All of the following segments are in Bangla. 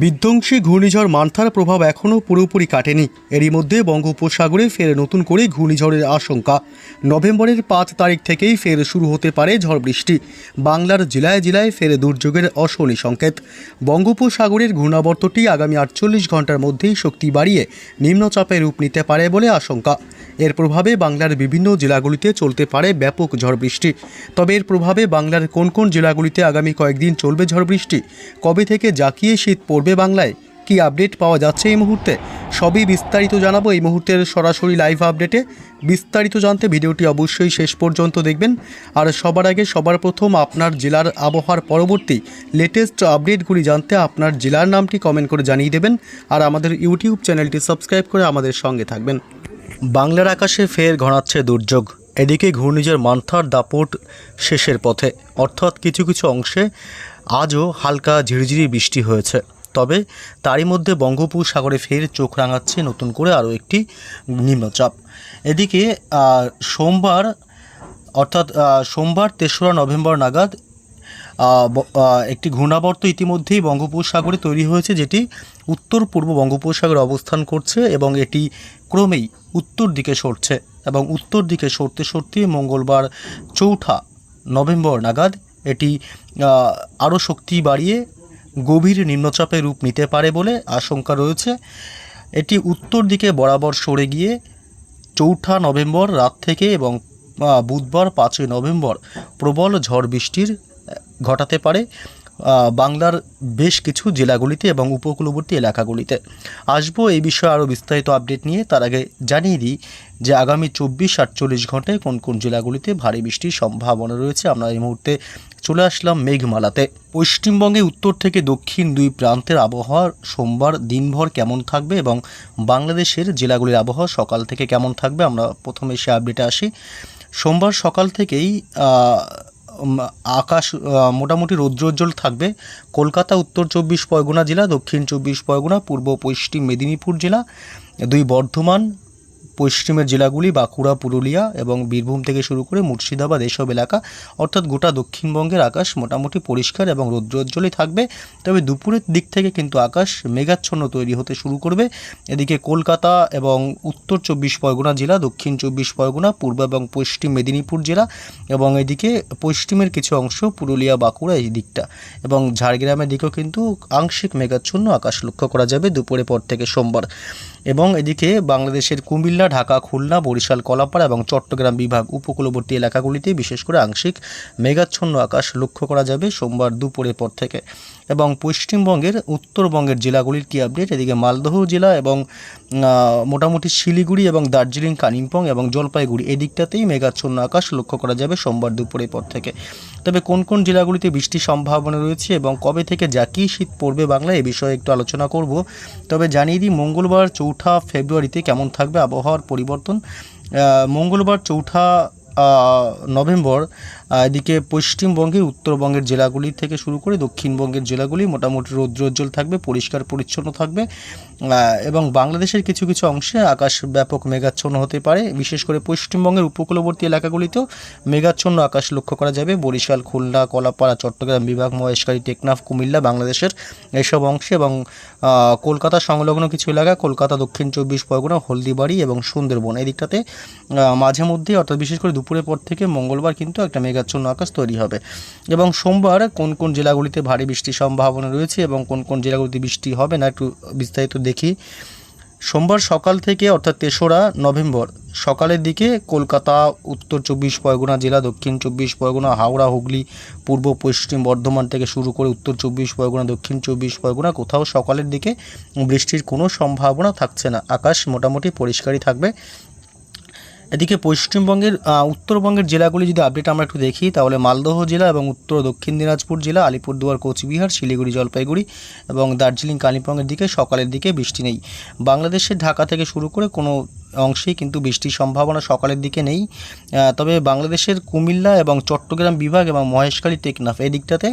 বিধ্বংসী ঘূর্ণিঝড় মান্থার প্রভাব এখনও পুরোপুরি কাটেনি। এরই মধ্যে বঙ্গোপসাগরে ফের নতুন করে ঘূর্ণিঝড়ের আশঙ্কা। নভেম্বরের পাঁচ তারিখ থেকেই ফের শুরু হতে পারে ঝড় বৃষ্টি। বাংলার জেলায় জেলায় ফের দুর্যোগের অশনি সংকেত। বঙ্গোপসাগরের ঘূর্ণাবর্তটি আগামী আটচল্লিশ ঘণ্টার মধ্যেই শক্তি বাড়িয়ে নিম্নচাপে রূপ নিতে পারে বলে আশঙ্কা। এর প্রভাবে বাংলার বিভিন্ন জেলাগুলিতে চলতে পারে ব্যাপক ঝড় বৃষ্টি। তবে এর প্রভাবে বাংলার কোন কোন জেলাগুলিতে আগামী কয়েকদিন চলবে ঝড় বৃষ্টি? কবে থেকে জাকিয়ে শীত পড়বে বাংলায়? কি আপডেট পাওয়া যাচ্ছে এই মুহূর্তে? সবই বিস্তারিত জানাব এই মুহূর্তের সরাসরি লাইভ আপডেটে। বিস্তারিত জানতে ভিডিওটি অবশ্যই শেষ পর্যন্ত দেখবেন। আর সবার আগে সবার প্রথম আপনার জেলার আবহাওয়ার পরবর্তী লেটেস্ট আপডেটগুলি জানতে আপনার জেলার নামটি কমেন্ট করে জানিয়ে দেবেন। আর আমাদের ইউটিউব চ্যানেলটি সাবস্ক্রাইব করে আমাদের সঙ্গে থাকবেন। বাংলার আকাশে ফের ঘনাচ্ছে দুর্যোগ। এদিকে ঘূর্ণিঝড় মান্থার দাপট শেষের পথে। অর্থাৎ কিছু কিছু অংশে আজও হালকা ঝিরিঝিরি বৃষ্টি হয়েছে। তবে তারই মধ্যে বঙ্গোপসাগরে ফের চোখ রাঙাচ্ছে নতুন করে আরও একটি নিম্নচাপ। এদিকে সোমবার, অর্থাৎ সোমবার তেসরা নভেম্বর নাগাদ একটি ঘূর্ণাবর্ত ইতিমধ্যেই বঙ্গোপসাগরে তৈরি হয়েছে, যেটি উত্তর পূর্ব বঙ্গোপসাগরে অবস্থান করছে এবং এটি ক্রমেই উত্তর দিকে সরছে এবং উত্তর দিকে সরতে সরতে মঙ্গলবার চৌঠা নভেম্বর নাগাদ এটি আরও শক্তি বাড়িয়ে গভীর নিম্নচাপে রূপ নিতে পারে বলে আশঙ্কা রয়েছে। এটি উত্তর দিকে বরাবর সরে গিয়ে চৌঠা নভেম্বর রাত থেকে এবং বুধবার পাঁচই নভেম্বর প্রবল ঝড় বৃষ্টির ঘটাতে পারে। বাংলার বেশ কিছু জেলাগুলিতে এবং উপকূলবর্তী এলাকাগুলিতে। আসব এই বিষয়ে আরও বিস্তারিত আপডেট নিয়ে। তার আগে জানিয়ে দিই যে আগামী চব্বিশ আটচল্লিশ ঘন্টায় কোন কোন জেলাগুলিতে ভারী বৃষ্টির সম্ভাবনা রয়েছে। আমরা এই মুহূর্তে চলে আসলাম মেঘমালাতে। পশ্চিমবঙ্গে উত্তর থেকে দক্ষিণ দুই প্রান্তের আবহাওয়া সোমবার দিনভর কেমন থাকবে এবং বাংলাদেশের জেলাগুলির আবহাওয়া সকাল থেকে কেমন থাকবে? আমরা প্রথমে সে আপডেটে আসি। সোমবার সকাল থেকেই আকাশ মোটামুটি রৌদ্রোজ্জ্বল থাকবে। কলকাতা, উত্তর চব্বিশ পরগনা জেলা, দক্ষিণ চব্বিশ পরগনা, পূর্ব পশ্চিম মেদিনীপুর জেলা। দুই বর্ধমান পশ্চিমের জেলাগুলি বাঁকুড়া, পুরুলিয়া এবং বীরভূম থেকে শুরু করে মুর্শিদাবাদ এসব এলাকা, অর্থাৎ গোটা দক্ষিণবঙ্গের আকাশ মোটামুটি পরিষ্কার এবং রৌদ্রোজ্জ্বলই থাকবে। তবে দুপুরের দিক থেকে কিন্তু আকাশ মেঘাচ্ছন্ন তৈরি হতে শুরু করবে। এদিকে কলকাতা এবং উত্তর চব্বিশ পরগনা জেলা, দক্ষিণ চব্বিশ পরগনা, পূর্ব এবং পশ্চিম মেদিনীপুর জেলা এবং এদিকে পশ্চিমের কিছু অংশ পুরুলিয়া, বাঁকুড়া এই দিকটা এবং ঝাড়গ্রামের দিকেও কিন্তু আংশিক মেঘাচ্ছন্ন আকাশ লক্ষ্য করা যাবে দুপুরের পর থেকে সোমবার। এবং এদিকে বাংলাদেশের কুমিল্লা, ঢাকা, খুলনা, বরিশাল, কলাপাড়া এবং চট্টগ্রাম বিভাগ উপকূলবর্তী এলাকাগুলিতে বিশেষ করে আংশিক মেঘাচ্ছন্ন আকাশ লক্ষ্য করা যাবে সোমবার দুপুরের পর থেকে। এবং পশ্চিমবঙ্গের, উত্তরবঙ্গের জেলাগুলির কী আপডেট এদিকে মালদহ জেলা এবং মোটামুটি শিলিগুড়ি এবং দার্জিলিং, কালিম্পং এবং জলপাইগুড়ি এদিকটাতেই মেঘাচ্ছন্ন আকাশ লক্ষ্য করা যাবে সোমবার দুপুরের পর থেকে। তবে কোন কোন জেলাগুলিতে বৃষ্টির সম্ভাবনা রয়েছে এবং কবে থেকে যা কী শীত পড়বে বাংলায় এ বিষয়ে একটু আলোচনা করব। তবে জানিয়ে দিই, মঙ্গলবার চৌঠা ফেব্রুয়ারিতে কেমন থাকবে আবহাওয়ার পরিবর্তন? মঙ্গলবার চৌঠা নভেম্বর এদিকে পশ্চিমবঙ্গের উত্তরবঙ্গের জেলাগুলি থেকে শুরু করে দক্ষিণবঙ্গের জেলাগুলি মোটামুটি রৌদ্রোজ্জ্বল থাকবে, পরিষ্কার পরিচ্ছন্ন থাকবে এবং বাংলাদেশের কিছু কিছু অংশে আকাশ ব্যাপক মেঘাচ্ছন্ন হতে পারে। বিশেষ করে পশ্চিমবঙ্গের উপকূলবর্তী এলাকাগুলিতেও মেঘাচ্ছন্ন আকাশ লক্ষ্য করা যাবে। বরিশাল, খুলনা, কলাপাড়া, চট্টগ্রাম, বিভাগ মহেশকারী টেকনাফ, কুমিল্লা, বাংলাদেশের এইসব অংশে এবং কলকাতা সংলগ্ন কিছু এলাকা, কলকাতা, দক্ষিণ চব্বিশ পরগনা, হলদিবাড়ি এবং সুন্দরবন। এই দিকটাতে মাঝে মধ্যে অর্থাৎ বিশেষ করে দুপুরের পর থেকে মঙ্গলবার কিন্তু একটা মেঘাচ্ছন্ন আকাশ তৈরি হবে। এবং সোমবার কোন কোন জেলাগুলিতে ভারী বৃষ্টির সম্ভাবনা রয়েছে এবং কোন কোন জেলাগুলিতে বৃষ্টি হবে না একটু বিস্তারিত দেখি। সোমবার সকাল থেকে অর্থাৎ তেসরা নভেম্বর সকালের দিকে কলকাতা, উত্তর চব্বিশ পরগনা জেলা, দক্ষিণ চব্বিশ পরগনা, হাওড়া, হুগলি, পূর্ব, পশ্চিম বর্ধমান থেকে শুরু করে উত্তর চব্বিশ পরগনা, দক্ষিণ চব্বিশ পরগনা কোথাও সকালের দিকে বৃষ্টির কোনো সম্ভাবনা থাকছে না। আকাশ মোটামুটি পরিষ্কারই থাকবে। এদিকে পশ্চিমবঙ্গের উত্তরবঙ্গের জেলাগুলি যদি আপডেট আমরা একটু দেখি, তাহলে মালদহ জেলা এবং উত্তর দক্ষিণ দিনাজপুর জেলা, আলিপুরদুয়ার, কোচবিহার, শিলিগুড়ি, জলপাইগুড়ি এবং দার্জিলিং, কালিম্পংয়ের দিকে সকালের দিকে বৃষ্টি নেই। বাংলাদেশের ঢাকা থেকে শুরু করে কোনো অংশেই কিন্তু বৃষ্টির সম্ভাবনা সকালের দিকে নেই। তবে বাংলাদেশের কুমিল্লা এবং চট্টগ্রাম বিভাগ এবং মহেশখালী টেকনাফ এই দিকটাতে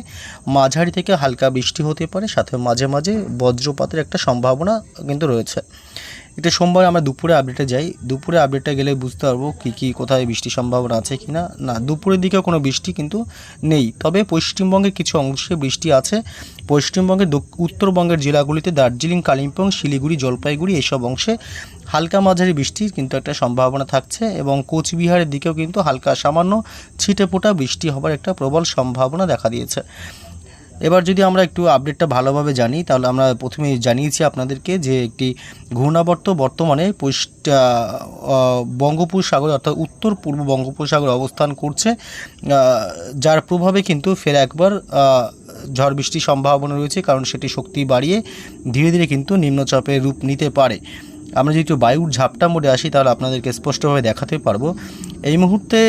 মাঝারি থেকে হালকা বৃষ্টি হতে পারে, সাথে মাঝে মাঝে বজ্রপাতের একটা সম্ভাবনা কিন্তু রয়েছে। এটা সোমবার আমরা দুপুরে আপডেটে যাই। দুপুরে আপডেটে গেলে বুঝতে পারব কী কী, কোথায় বৃষ্টির সম্ভাবনা আছে কি না না দুপুরের দিকেও কোনো বৃষ্টি কিন্তু নেই। তবে পশ্চিমবঙ্গের কিছু অংশে বৃষ্টি আছে। পশ্চিমবঙ্গের উত্তরবঙ্গের জেলাগুলিতে দার্জিলিং, কালিম্পং, শিলিগুড়ি, জলপাইগুড়ি এসব অংশে হালকা মাঝারি বৃষ্টির কিন্তু একটা সম্ভাবনা থাকছে এবং কোচবিহারের দিকেও কিন্তু হালকা সামান্য ছিটে ফোটা বৃষ্টি হবার একটা প্রবল সম্ভাবনা দেখা দিয়েছে। এবার যদি আমরা একটু আপডেটটা ভালোভাবে জানি, তাহলে আমরা প্রথমে জানিয়েছি আপনাদেরকে যে একটি ঘূর্ণাবর্ত বর্তমানে বঙ্গোপসাগরে অর্থাৎ উত্তর পূর্ব বঙ্গোপসাগরে অবস্থান করছে যার প্রভাবে কিন্তু ফের একবার ঝড় বৃষ্টির সম্ভাবনা রয়েছে, কারণ সেটি শক্তি বাড়িয়ে ধীরে ধীরে কিন্তু নিম্নচাপের রূপ নিতে পারে। আমরা যদি একটু বায়ুর ঝাপটা মোডে আসি, তাহলে আপনাদেরকে স্পষ্টভাবে দেখাতে পারব। এই মুহূর্তে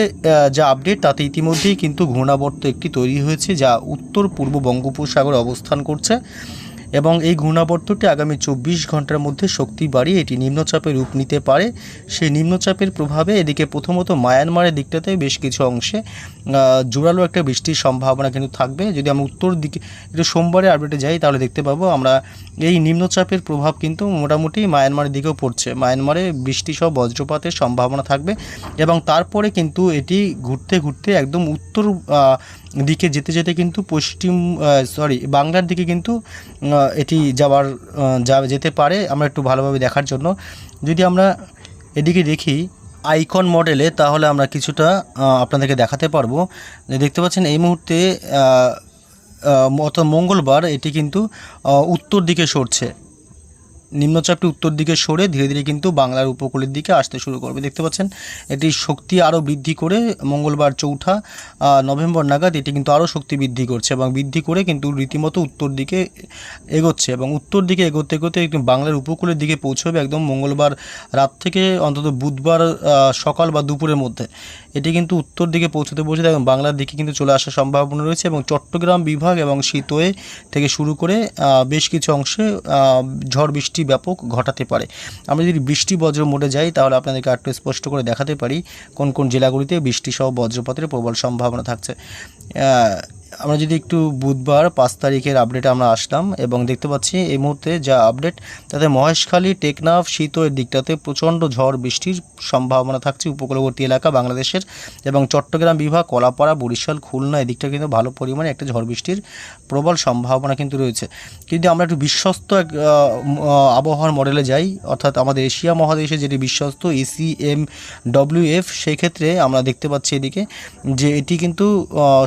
যা আপডেট তাতে ইতিমধ্যেই কিন্তু ঘূর্ণাবর্ত একটি তৈরি হয়েছে, যা উত্তর পূর্ব বঙ্গোপসাগরে অবস্থান করছে। এবং এই ঘূর্ণাবর্তটি আগামী চব্বিশ ঘণ্টার মধ্যে শক্তি বাড়িয়ে এটি নিম্নচাপে রূপ নিতে পারে। সেই নিম্নচাপের প্রভাবে এদিকে প্রথমত মায়ানমারের দিকটাতে বেশ কিছু অংশে জোরালো একটা বৃষ্টির সম্ভাবনা কিন্তু থাকবে। যদি আমরা উত্তর দিকে একটু সোমবারে আপডেটে যাই, তাহলে দেখতে পাবো আমরা এই নিম্নচাপের প্রভাব কিন্তু মোটামুটি মায়ানমারের দিকেও পড়ছে। মায়ানমারে বৃষ্টি সহ বজ্রপাতের সম্ভাবনা থাকবে এবং তারপরে কিন্তু এটি ঘুরতে ঘুরতে একদম উত্তর দিকে যেতে যেতে কিন্তু পশ্চিম সরি বাংলার দিকে কিন্তু এটি যাওয়ার যা যেতে পারে আমরা একটু ভালোভাবে দেখার জন্য। যদি আমরা এদিকে দেখি আইকন মডেলে, তাহলে আমরা কিছুটা আপনাদেরকে দেখাতে পারব। দেখতে পাচ্ছেন এই মুহূর্তে অর্থাৎ মঙ্গলবার এটি কিন্তু উত্তর দিকে সরছে। নিম্নচাপটি উত্তর দিকে সরে ধীরে ধীরে কিন্তু বাংলার উপকূলের দিকে আসতে শুরু করবে। দেখতে পাচ্ছেন, এটি শক্তি আরও বৃদ্ধি করে মঙ্গলবার চৌঠা নভেম্বর নাগাদ এটি কিন্তু আরও শক্তি বৃদ্ধি করছে এবং বৃদ্ধি করে কিন্তু রীতিমতো উত্তর দিকে এগোচ্ছে এবং উত্তর দিকে এগোতে এগোতে একদম বাংলার উপকূলের দিকে পৌঁছবে একদম মঙ্গলবার রাত থেকে অন্তত বুধবার সকাল বা দুপুরের মধ্যে। এটি কিন্তু উত্তর দিকে পৌঁছতে পৌঁছতে এবং বাংলার দিকে কিন্তু চলে আসার সম্ভাবনা রয়েছে এবং চট্টগ্রাম বিভাগ এবং শীতোয়ে থেকে শুরু করে বেশ কিছু অংশে ঝড় বৃষ্টি ব্যাপক ঘটাতে পারে। আমরা যদি বৃষ্টি বজ্র মোডে যাই, তাহলে আপনাদেরকে আরেকটু স্পষ্ট করে দেখাতে পারি কোন কোন জেলাগুলিতে বৃষ্টি সহ বজ্রপাতের প্রবল সম্ভাবনা থাকছে। আমরা যদি একটু বুধবার পাঁচ তারিখের আপডেটে আমরা আসলাম এবং দেখতে পাচ্ছি এই মুহূর্তে যা আপডেট তাতে মহেশখালী, টেকনাফ শীতের দিকটাতে প্রচণ্ড ঝড় বৃষ্টির সম্ভাবনা থাকছে উপকূলবর্তী এলাকা বাংলাদেশের এবং চট্টগ্রাম বিভাগ, কলাপাড়া, বরিশাল, খুলনা এদিকটা কিন্তু ভালো পরিমাণে একটা ঝড় বৃষ্টির প্রবল সম্ভাবনা কিন্তু রয়েছে। কিন্তু আমরা একটু বিশ্বস্ত এক আবহাওয়ার মডেলে যাই, অর্থাৎ আমাদের এশিয়া মহাদেশে যেটি বিশ্বস্ত এসি এম ডব্লিউ এফ সেই ক্ষেত্রে আমরা দেখতে পাচ্ছি এদিকে যে এটি কিন্তু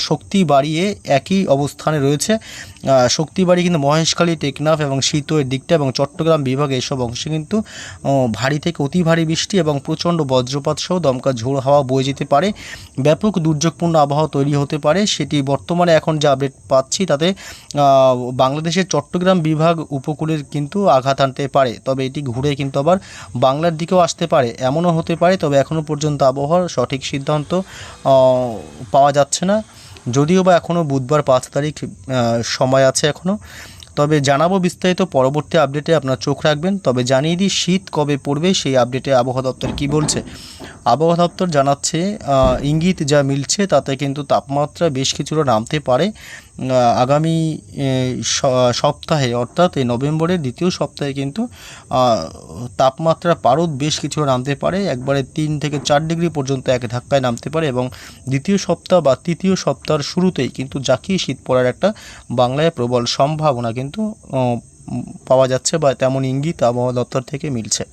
শক্তি বাড়িয়ে একই অবস্থানে রয়েছে। আহ, শক্তি বাড়িয়ে কিন্তু মহেশখালী টেকনাফ এবং শীতের দিকটা এবং চট্টগ্রাম বিভাগে এসব অংশে কিন্তু ভারী থেকে অতি ভারী বৃষ্টি এবং প্রচণ্ড বজ্রপাত সহ দমকা ঝোড়ো হাওয়া বয়ে যেতে পারে। ব্যাপক দুর্যোগপূর্ণ আবহাওয়া তৈরি হতে পারে। সেটি বর্তমানে এখন যে আপডেট পাচ্ছি তাতে বাংলাদেশের চট্টগ্রাম বিভাগ উপকূলের কিন্তু আঘাত আনতে পারে। তবে এটি ঘুরে কিন্তু আবার বাংলার দিকেও আসতে পারে। এমনও হতে পারে তবে এখনও পর্যন্ত আবহাওয়ার সঠিক সিদ্ধান্ত পাওয়া যাচ্ছে না। যদিও বা এখনও বুধবার পাঁচ তারিখ সময় আছে এখনও তবে জানাব বিস্তারিত পরবর্তী আপডেটে আপনার চোখ রাখবেন। তবে জানিয়ে দিই, শীত কবে পড়বে সেই আপডেটে আবহাওয়া দপ্তর কী বলছে। আবহাওয়া দপ্তর জানাচ্ছে ইঙ্গিত যা মিলছে তাতে কিন্তু তাপমাত্রা বেশ কিছুটা নামতে পারে। আগামী সপ্তাহে অর্থাৎ এই নভেম্বরের দ্বিতীয় সপ্তাহে কিন্তু তাপমাত্রা পারদ বেশ কিছুটা নামতে পারে। একবারে তিন থেকে চার ডিগ্রি পর্যন্ত এক ধাক্কায় নামতে পারে এবং দ্বিতীয় সপ্তাহ বা তৃতীয় সপ্তাহের শুরুতেই কিন্তু জাকিয়ে শীত পড়ার একটা বাংলায় প্রবল সম্ভাবনা কিন্তু পাওয়া যাচ্ছে বা তেমন ইঙ্গিত আবহাওয়া দপ্তর থেকে মিলছে।